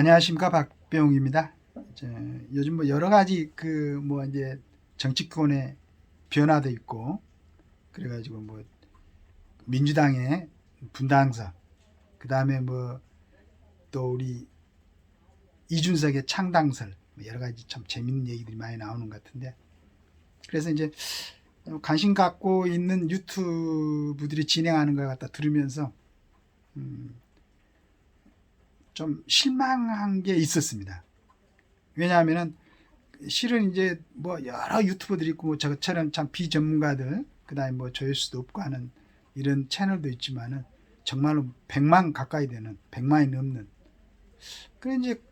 안녕하십니까 박병욱입니다. 요즘 뭐 여러 가지 그 뭐 이제 정치권의 변화도 있고 그래가지고 뭐 민주당의 분당서 그 다음에 뭐 또 우리 이준석의 창당설 뭐 여러 가지 참 재밌는 얘기들이 많이 나오는 것 같은데 그래서 이제 관심 갖고 있는 유튜브들이 진행하는 걸 갖다 들으면서 음, 좀 실망한 게 있었습니다. 왜냐하면은 실은 이제 뭐 여러 유튜버들이 있고 뭐 저처럼 참 비전문가들 그다음에 뭐 조회수도 없고 하는 이런 채널도 있지만은 정말로 100만 가까이 되는 100만이 넘는 그래 이제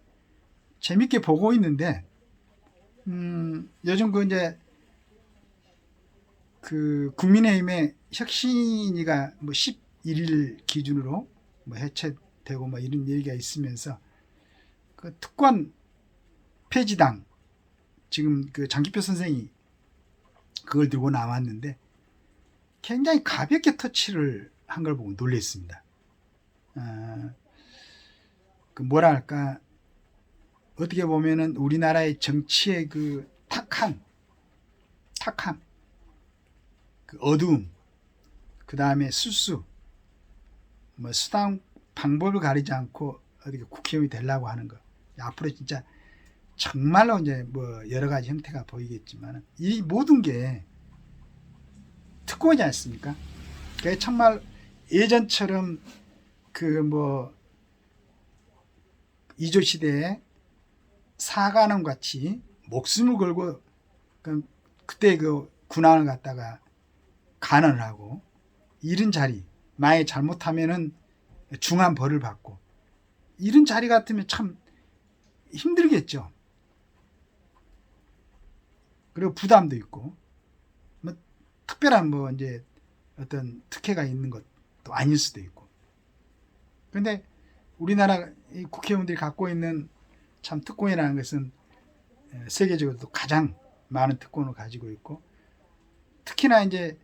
재밌게 보고 있는데 음 요즘 그 이제 그 국민의힘의 혁신위가 뭐 11일 기준으로 뭐 해체 되고 뭐 이런 얘기가 있으면서 그 특권 폐지당 지금 그 장기표 선생이 그걸 들고 나왔는데 굉장히 가볍게 터치를 한 걸 보고 놀랐습니다. 아, 그 뭐라 할까 어떻게 보면은 우리나라의 정치의 그 탁함, 탁함, 그 어두움, 그 다음에 수수, 뭐 수당 방법을 가리지 않고 어떻게 국회의원이 되려고 하는 거. 앞으로 진짜 정말로 이제 뭐 여러 가지 형태가 보이겠지만 이 모든 게 특권이지 않습니까? 그게 정말 예전처럼 그 뭐 이조 시대에 사관원 같이 목숨을 걸고 그 그때 그 군함을 갖다가 간언을 하고 이런 자리 만약에 잘못하면은 중한 벌을 받고 이런 자리 같으면 참 힘들겠죠. 그리고 부담도 있고 뭐 특별한 뭐 이제 어떤 특혜가 있는 것도 아닐 수도 있고. 근데 우리나라 이 국회의원들이 갖고 있는 참 특권이라는 것은 세계적으로도 가장 많은 특권을 가지고 있고 특히나 이제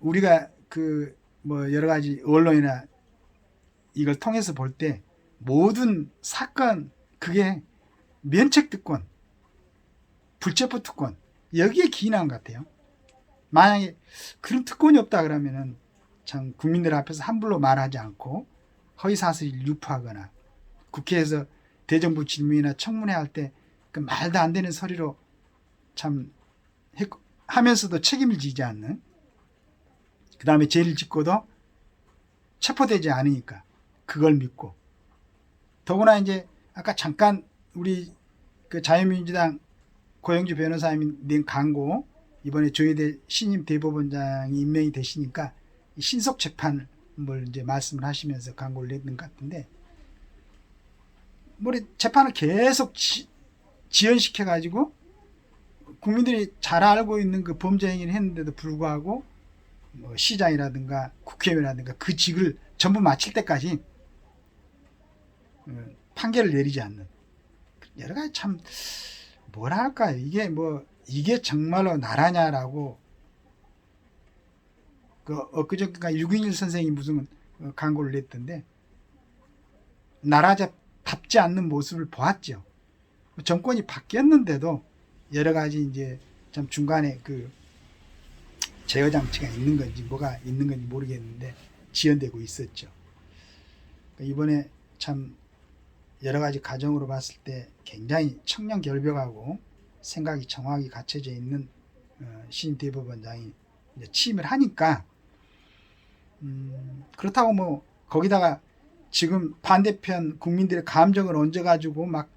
우리가 그 뭐 여러 가지 언론이나 이걸 통해서 볼 때 모든 사건 그게 면책 특권, 불체포 특권 여기에 기인한 것 같아요. 만약에 그런 특권이 없다 그러면은 참 국민들 앞에서 함부로 말하지 않고 허위 사실을 유포하거나 국회에서 대정부 질문이나 청문회 할 때 그 말도 안 되는 소리로 참 하면서도 책임을 지지 않는 그 다음에 죄를 짓고도 체포되지 않으니까 그걸 믿고. 더구나 이제 아까 잠깐 우리 그 자유민주당 고영주 변호사님이 낸 광고 이번에 조혜대 신임 대법원장이 임명이 되시니까 신속 재판을 이제 말씀을 하시면서 광고를 냈는 것 같은데 뭐 재판을 계속 지, 지연시켜 가지고 국민들이 잘 알고 있는 그 범죄 행위를 했는데도 불구하고 뭐 시장이라든가 국회의원이라든가 그 직을 전부 마칠 때까지 어, 판결을 내리지 않는 여러 가지 참 뭐랄까요 이게 뭐 이게 정말로 나라냐라고 그 엊그저께가 6.21 선생이 무슨 어, 광고를 냈던데 나라답지 않는 모습을 보았죠. 정권이 바뀌었는데도 여러 가지 이제 참 중간에 그 제어 장치가 있는 건지 뭐가 있는 건지 모르겠는데 지연되고 있었죠. 그러니까 이번에 참 여러 가지 가정으로 봤을 때 굉장히 청렴결벽하고 생각이 정확히 갖춰져 있는 어, 신임 대법원장이 취임을 하니까 음, 그렇다고 뭐 거기다가 지금 반대편 국민들의 감정을 얹어가지고 막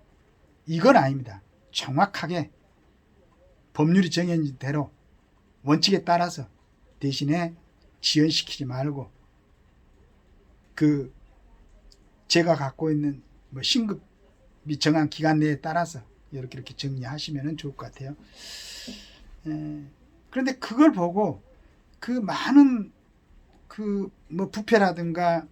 이건 아닙니다. 정확하게 법률이 정해진 대로 원칙에 따라서 대신에 지연시키지 말고 그 제가 갖고 있는 뭐 신급이 정한 기간 내에 따라서 이렇게 이렇게 정리하시면 좋을 것 같아요. 에, 그런데 그걸 보고 그 많은 그 뭐 부패라든가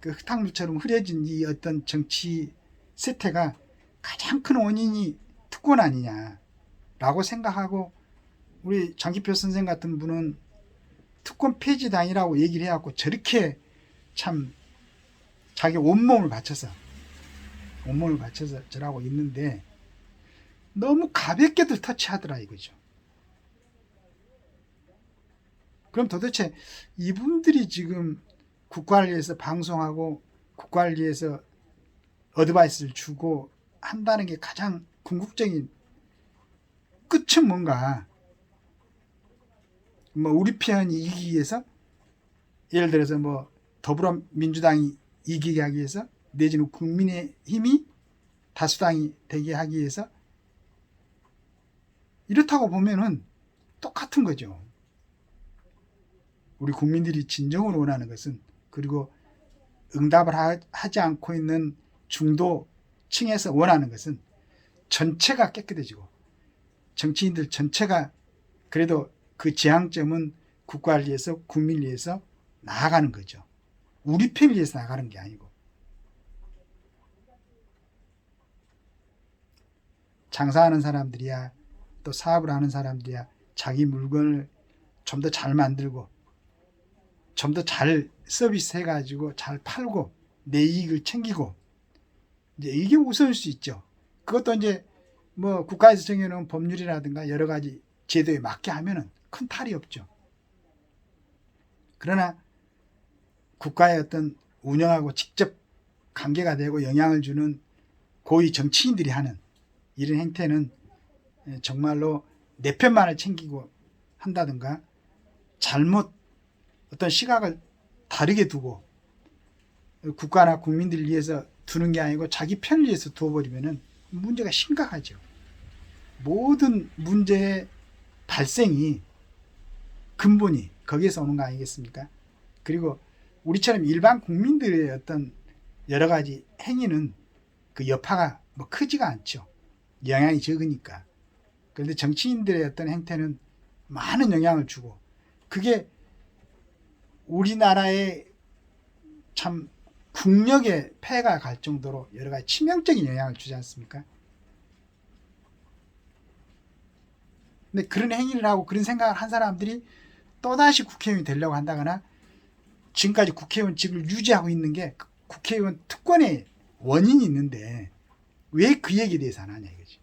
그 흙탕물처럼 흐려진 이 어떤 정치 세태가 가장 큰 원인이 특권 아니냐라고 생각하고 우리 장기표 선생 같은 분은 특권 폐지당이라고 얘기를 해갖고 저렇게 참 자기 온몸을 바쳐서 온 몸을 바쳐서 절하고 있는데 너무 가볍게들 터치하더라 이거죠. 그럼 도대체 이분들이 지금 국가를 위해서 방송하고 국가를 위해서 어드바이스를 주고 한다는 게 가장 궁극적인 끝은 뭔가? 뭐 우리 편이 이기기 위해서? 예를 들어서 뭐 더불어민주당이 이기게 하기 위해서 내지는 국민의 힘이 다수당이 되게 하기 위해서 이렇다고 보면은 똑같은 거죠. 우리 국민들이 진정으로 원하는 것은 그리고 응답을 하, 하지 않고 있는 중도층에서 원하는 것은 전체가 깨끗해지고 정치인들 전체가 그래도 그 지향점은 국가를 위해서 국민을 위해서 나아가는 거죠. 우리 편을 위해서 나가는 게 아니고 장사하는 사람들이야 또 사업을 하는 사람들이야 자기 물건을 좀 더 잘 만들고 좀 더 잘 서비스 해가지고 잘 팔고 내 이익을 챙기고 이제 이게 우선일 수 있죠. 그것도 이제 뭐 국가에서 정해놓은 법률이라든가 여러 가지 제도에 맞게 하면은 큰 탈이 없죠. 그러나 국가의 어떤 운영하고 직접 관계가 되고 영향을 주는 고위 정치인들이 하는 이런 행태는 정말로 내 편만을 챙기고 한다든가 잘못 어떤 시각을 다르게 두고 국가나 국민들을 위해서 두는 게 아니고 자기 편을 위해서 두어버리면은 문제가 심각하죠. 모든 문제의 발생이 근본이 거기에서 오는 거 아니겠습니까? 그리고 우리처럼 일반 국민들의 어떤 여러 가지 행위는 그 여파가 뭐 크지가 않죠. 영향이 적으니까. 그런데 정치인들의 어떤 행태는 많은 영향을 주고 그게 우리나라의 참 국력에 폐가 갈 정도로 여러 가지 치명적인 영향을 주지 않습니까? 근데 그런 행위를 하고 그런 생각을 한 사람들이 또다시 국회의원이 되려고 한다거나 지금까지 국회의원직을 유지하고 있는 게 국회의원 특권의 원인이 있는데 왜 그 얘기에 대해서 안 하냐 이거지.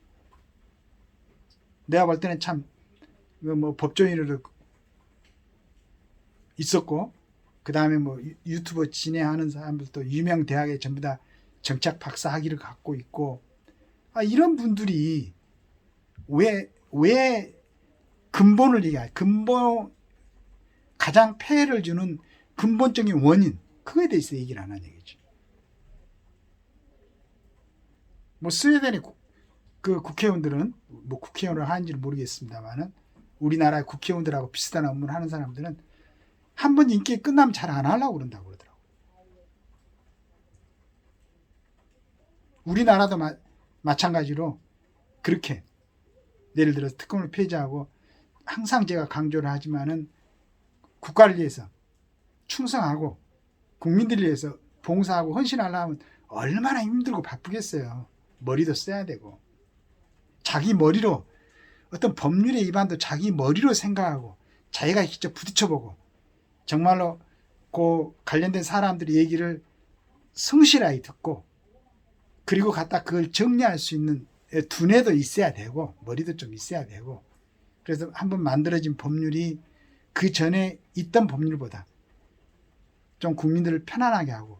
내가 볼 때는 참 뭐 법조인으로 있었고 그 다음에 뭐 유튜버 진행하는 사람들도 유명 대학에 전부 다 정착 박사 학위를 갖고 있고 아 이런 분들이 왜 왜 근본을 얘기해 근본 가장 폐해를 주는 근본적인 원인 그거에 대해서 얘기를 안 하는 얘기죠. 뭐 스웨덴의 국, 그 국회의원들은 뭐 국회의원을 하는지 는 모르겠습니다만은 우리나라 국회의원들하고 비슷한 업무를 하는 사람들은 한 번 인기 끝나면 잘 안 하려고 그런다고 그러더라고. 우리나라도 마, 마찬가지로 그렇게 예를 들어서 특검을 폐지하고 항상 제가 강조를 하지만은 국가를 위해서 충성하고 국민들을 위해서 봉사하고 헌신하려면 얼마나 힘들고 바쁘겠어요. 머리도 써야 되고 자기 머리로 어떤 법률의 위반도 자기 머리로 생각하고 자기가 직접 부딪혀보고 정말로 그 관련된 사람들의 얘기를 성실하게 듣고 그리고 갖다 그걸 정리할 수 있는 두뇌도 있어야 되고 머리도 좀 있어야 되고 그래서 한번 만들어진 법률이 그 전에 있던 법률보다 좀 국민들을 편안하게 하고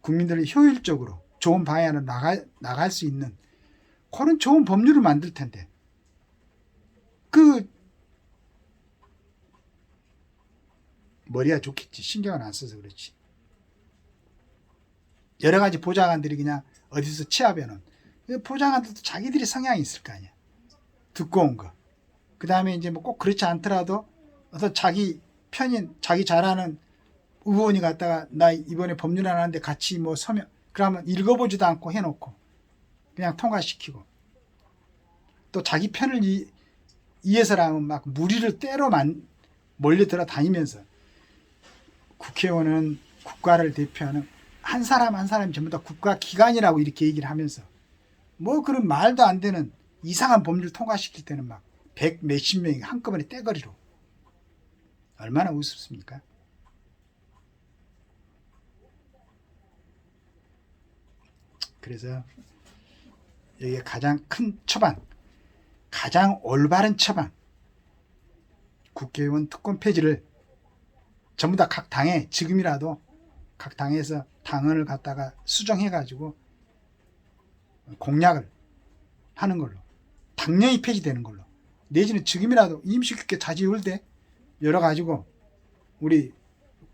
국민들을 효율적으로 좋은 방향으로 나가, 나갈 수 있는 그런 좋은 법률을 만들 텐데. 그 머리가 좋겠지. 신경을 안 써서 그렇지. 여러 가지 보좌관들이 그냥 어디서 취합해놓은 보좌관들도 자기들이 성향이 있을 거 아니야. 듣고 온거그 다음에 이제 뭐 꼭 그렇지 않더라도 어떤 자기 편인 자기 잘하는 의원이 갔다가 나 이번에 법률 안 하는데 같이 뭐 서면 그러면 읽어보지도 않고 해놓고 그냥 통과시키고 또 자기 편을 이, 이해서라면 막 무리를 때로 만 몰려들어 다니면서 국회의원은 국가를 대표하는 한 사람 한 사람이 전부 다 국가 기관이라고 이렇게 얘기를 하면서 뭐 그런 말도 안 되는 이상한 법률 통과시킬 때는 막 백 몇십 명이 한꺼번에 떼거리로 얼마나 우습습니까? 그래서 여기에 가장 큰 처방, 가장 올바른 처방, 국회의원 특권 폐지를 전부 다 각 당에 지금이라도 각 당에서 당헌을 갖다가 수정해가지고 공약을 하는 걸로 당연히 폐지되는 걸로. 내지는 지금이라도 임시국회 자지율대 열어가지고 우리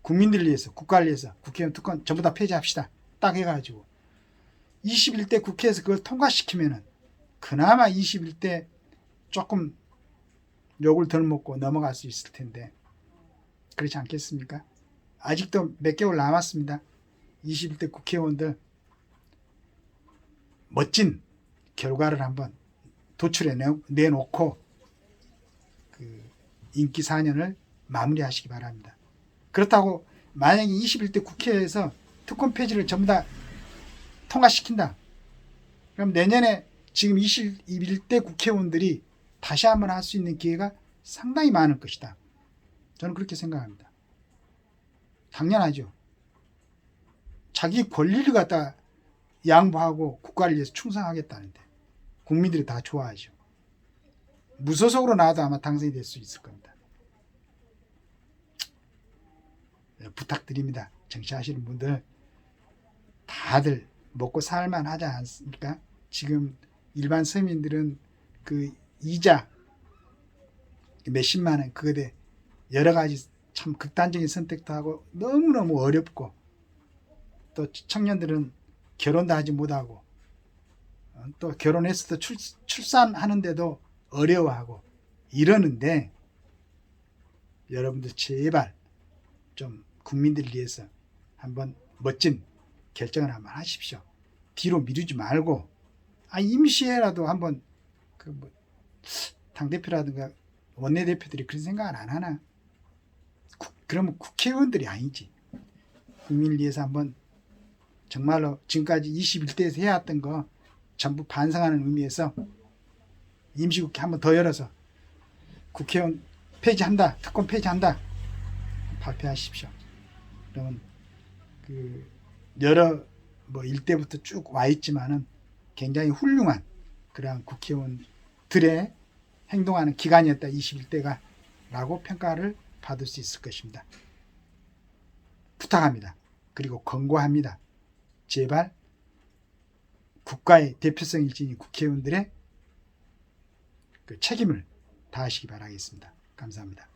국민들을 위해서 국가를 위해서 국회의원 특권 전부 다 폐지합시다. 딱 해가지고 21대 국회에서 그걸 통과시키면은 그나마 21대 조금 욕을 덜 먹고 넘어갈 수 있을 텐데 그렇지 않겠습니까? 아직도 몇 개월 남았습니다. 21대 국회의원들 멋진 결과를 한번 도출해 내- 내놓고 그 인기 4년을 마무리하시기 바랍니다. 그렇다고 만약에 21대 국회에서 특권 폐지를 전부 다 통과시킨다. 그럼 내년에 지금 21대 국회의원들이 다시 한번 할 수 있는 기회가 상당히 많을 것이다. 저는 그렇게 생각합니다. 당연하죠. 자기 권리를 갖다 양보하고 국가를 위해서 충성하겠다는데 국민들이 다 좋아하죠. 무소속으로 나와도 아마 당선이 될 수 있을 겁니다. 네, 부탁드립니다. 정치하시는 분들 다들 먹고 살만 하지 않습니까? 지금 일반 서민들은 그 이자 몇십만 원 그거에 여러 가지 참 극단적인 선택도 하고 너무너무 어렵고 또 청년들은 결혼도 하지 못하고 어, 또 결혼했어도 출, 출산하는데도 어려워하고 이러는데 여러분들 제발 좀 국민들을 위해서 한번 멋진 결정을 한번 하십시오. 뒤로 미루지 말고 아 임시회라도 한번 그뭐 당대표라든가 원내대표들이 그런 생각을 안 하나? 국- 그러면 국회의원들이 아니지. 국민을 위해서 한번 정말로 지금까지 21대에서 해왔던 거 전부 반성하는 의미에서 임시국회 한번 더 열어서 국회의원 폐지한다, 특권 폐지한다 발표하십시오. 그러면 그 여러 뭐 일대부터 쭉 와 있지만은 굉장히 훌륭한 그러한 국회의원들의 행동하는 기간이었다 21대가 라고 평가를 받을 수 있을 것입니다. 부탁합니다. 그리고 권고합니다. 제발 국가의 대표성을 지닌 국회의원들의 그 책임을 다하시기 바라겠습니다. 감사합니다.